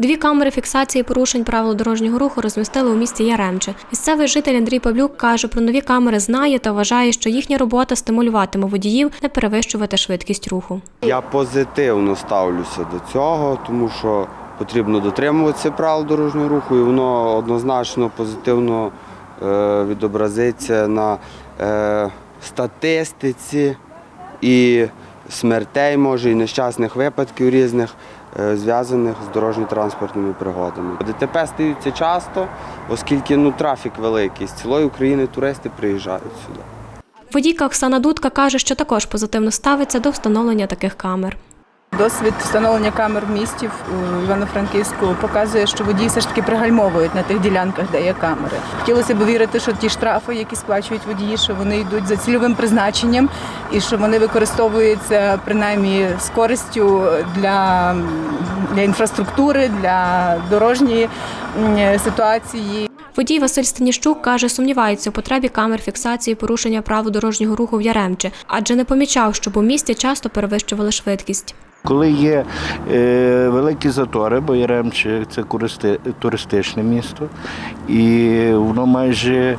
Дві камери фіксації порушень правил дорожнього руху розмістили у місті Яремче. Місцевий житель Андрій Павлюк каже, про нові камери знає та вважає, що їхня робота стимулюватиме водіїв не перевищувати швидкість руху. Я позитивно ставлюся до цього, тому що потрібно дотримуватися правил дорожнього руху, і воно однозначно позитивно е, відобразиться на е, статистиці і смертей, може, і нещасних випадків різних, зв'язаних з дорожньо-транспортними пригодами. ДТП стаються часто, оскільки ну, трафік великий. З цілої України туристи приїжджають сюди. Водійка Оксана Дудка каже, що також позитивно ставиться до встановлення таких камер. Досвід встановлення камер в місті в Івано-Франківську показує, що водії все ж таки пригальмовують на тих ділянках, де є камери. Хотілося б вірити, що ті штрафи, які сплачують водії, що вони йдуть за цільовим призначенням і що вони використовуються принаймні з користю для, для інфраструктури, для дорожньої ситуації. Водій Василь Станіщук каже, сумнівається у потребі камер фіксації порушення правил дорожнього руху в Яремче, адже не помічав, щоб у місті часто перевищували швидкість. Коли є е, великі затори, бо Яремче це туристичне місто, і воно майже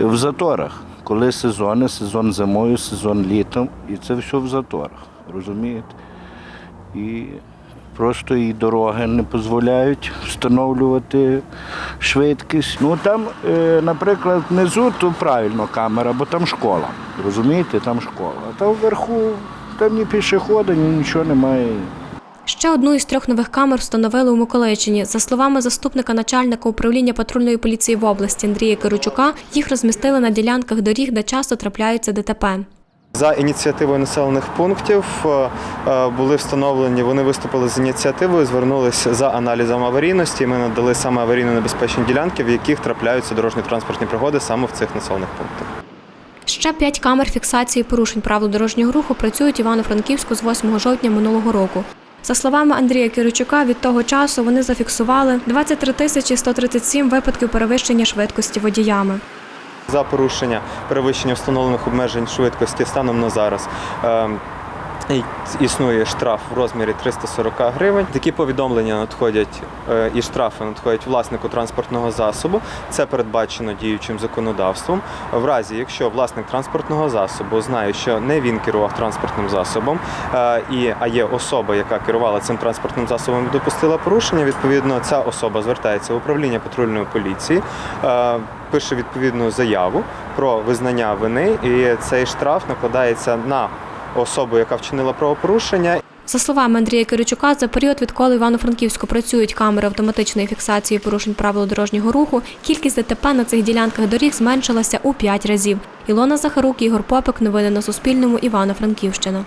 в заторах. Коли сезони, сезон зимою, сезон літом, і це все в заторах, розумієте? І просто і дороги не дозволяють встановлювати швидкість. Ну там, е, наприклад, внизу то правильно камера, бо там школа. Розумієте, там школа. А там вверху там ні пішохода, ні нічого немає. Ще одну із трьох нових камер встановили у Миколаївщині. За словами заступника начальника управління патрульної поліції в області Андрія Киричука, їх розмістили на ділянках доріг, де часто трапляються ДТП. За ініціативою населених пунктів е, е, були встановлені, вони виступили з ініціативою, звернулися за аналізом аварійності. Ми надали саме аварійно небезпечні ділянки, в яких трапляються дорожньо-транспортні пригоди саме в цих населених пунктах. Ще п'ять камер фіксації порушень правил дорожнього руху працюють Івано-Франківську з 8 жовтня минулого року. За словами Андрія Киричука, від того часу вони зафіксували 23 тисячі 137 випадків перевищення швидкості водіями. За порушення перевищення встановлених обмежень швидкості станом на зараз. Існує штраф в розмірі 340 гривень. Такі повідомлення надходять е, і штрафи надходять власнику транспортного засобу. Це передбачено діючим законодавством. В разі, якщо власник транспортного засобу знає, що не він керував транспортним засобом, е, і а є особа, яка керувала цим транспортним засобом, і допустила порушення. Відповідно, ця особа звертається в управління патрульної поліції. е, Пише відповідну заяву про визнання вини, і цей штраф накладається на особу, яка вчинила правопорушення. За словами Андрія Киричука, за період, відколи Івано-Франківську працюють камери автоматичної фіксації порушень правил дорожнього руху, кількість ДТП на цих ділянках доріг зменшилася у п'ять разів. Ілона Захарук, Ігор Попик. Новини на Суспільному. Івано-Франківщина.